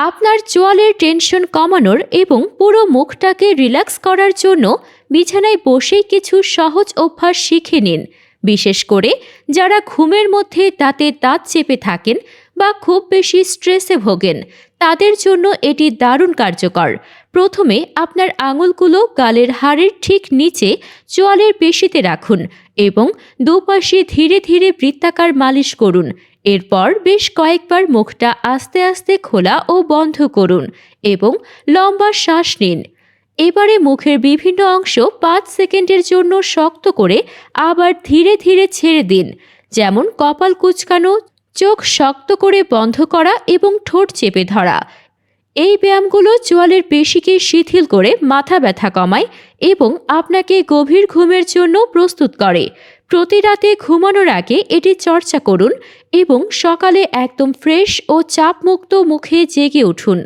আপনার চোয়ালের টেনশন কমানোর এবং পুরো মুখটাকে রিল্যাক্স করার জন্য বিছানায় বসেই কিছু সহজ অভ্যাস শিখে নিন। বিশেষ করে যারা ঘুমের মধ্যে দাঁতে দাঁত চেপে থাকেন বা খুব বেশি স্ট্রেসে ভোগেন, তাদের জন্য এটি দারুণ কার্যকর। প্রথমে আপনার আঙুলগুলো গালের হাড়ের ঠিক নিচে চোয়ালের পেশিতে রাখুন এবং দুপাশে ধীরে ধীরে বৃত্তাকার মালিশ করুন। এরপর বেশ কয়েকবার মুখটা আস্তে আস্তে খোলা ও বন্ধ করুন এবং লম্বা শ্বাস নিন। এবারে মুখের বিভিন্ন অংশ পাঁচ সেকেন্ডের জন্য শক্ত করে আবার ধীরে ধীরে ছেড়ে দিন, যেমন কপাল কুচকানো, চোখ শক্ত করে বন্ধ করা এবং ঠোঁট চেপে ধরা। এই ব্যায়ামগুলো চোয়ালের পেশিকে শিথিল করে মাথা ব্যথা কমায় এবং আপনাকে গভীর ঘুমের জন্য প্রস্তুত করে। প্রতি রাতে ঘুমানোর আগে এটি চর্চা করুন এবং সকালে একদম ফ্রেশ ও চাপমুক্ত মুখে জেগে উঠুন।